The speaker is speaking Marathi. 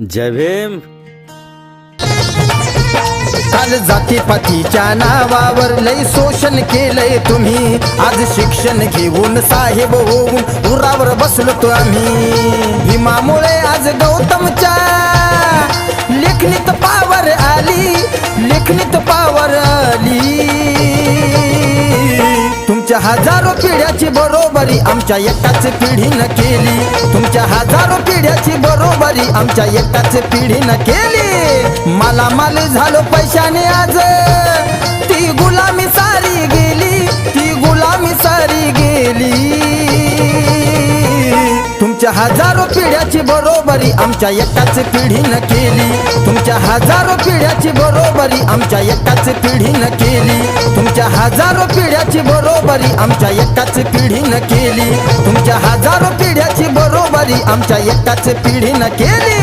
जय भीम. काल जातीपातीच्या नावावर लय शोषण केलंय तुम्ही. आज शिक्षण घेऊन साहेब होऊन उरावर बसलो तो आम्ही. तुमच्या हजारो पिढ्याची बरोबरी आमच्या एकाच पिढीनं केली. तुमच्या हजारो पिढ्याची बरोबरी आमच्या एकाच पिढीनं केली. मला माल झालो पैशाने आज. ती गुलामी सारी गेली ती गुलामी सारी गेली. तुमच्या हजारो पिढ्याची बरोबरी आमच्या एकाच पिढीनं केली. तुमच्या हजारो पिढ्याची बरोबरी आमच्या एकाच पिढीनं केली. हजारो पिढ्याची बरोबरी आमच्या एकाच पिढीनं केली. तुमच्या हजारो पिढ्याची बरोबरी आमच्या एकाच पिढीनं केली.